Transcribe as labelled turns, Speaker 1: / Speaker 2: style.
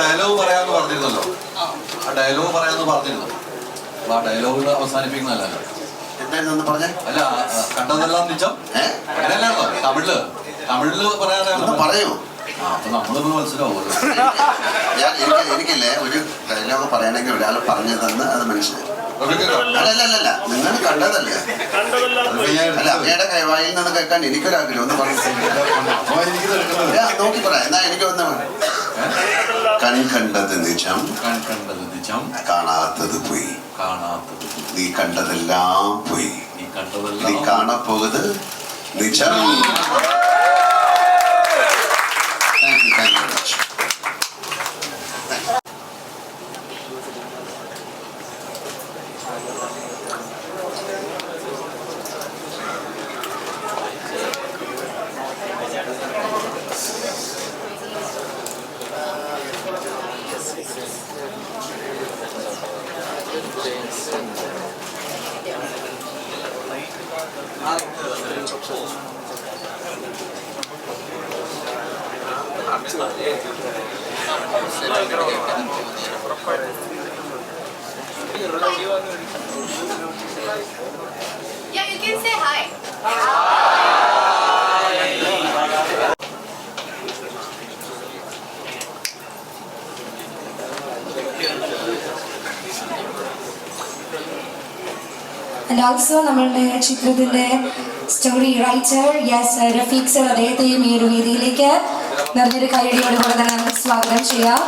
Speaker 1: Dialogue പറയാന്ന് പറഞ്ഞിരുന്നല്ലോ. ആ ഡയലോഗ് പറയാന്ന് പറഞ്ഞിരുന്നു. അപ്പൊ ആ ഡയലോഗ് അവസാനിപ്പിക്കുന്നല്ല
Speaker 2: എന്തായിരുന്നു പറഞ്ഞേ?
Speaker 1: അല്ല കണ്ടതെല്ലാം നിജം അങ്ങനെയല്ലാണോ തമിഴിൽ
Speaker 2: തമിഴിൽ
Speaker 1: പറയാനാണ്
Speaker 2: പറയൂ. എനിക്കില്ലേ ഒരു ഡയലോഗ് പറയണമെങ്കിൽ ഒരാൾ പറഞ്ഞു തന്ന് അത് മനസ്സിലായി. അല്ല അല്ല അല്ല അല്ല. നിങ്ങൾ കണ്ടതല്ലേ? അല്ല അങ്ങയുടെ കൈവായിൽ നിന്ന് കേൾക്കാൻ എനിക്കൊരാഗ്രഹം. ഒന്ന് പറഞ്ഞു നോക്കി പറയാം. കൺ കണ്ടത് നിജം
Speaker 1: കൺ കണ്ടത് നിജം
Speaker 2: കാണാത്തത് പോയി.
Speaker 1: കാണാത്തത്
Speaker 2: നീ കണ്ടതെല്ലാം പോയി.
Speaker 1: നീ കണ്ടതെല്ലാം നീ
Speaker 2: കാണപ്പോകുത് നിജം
Speaker 3: Gracias.
Speaker 4: ആൻഡ് ഓൾസോ നമ്മളുടെ ചിത്രത്തിന്റെ story writer S Rafeeq sir അദ്ദേഹത്തെയും ഈ ഒരു വേദിയിലേക്ക് നല്ലൊരു കൈയടിയോടുകൂടെ തന്നെ നമുക്ക് സ്വാഗതം ചെയ്യാം.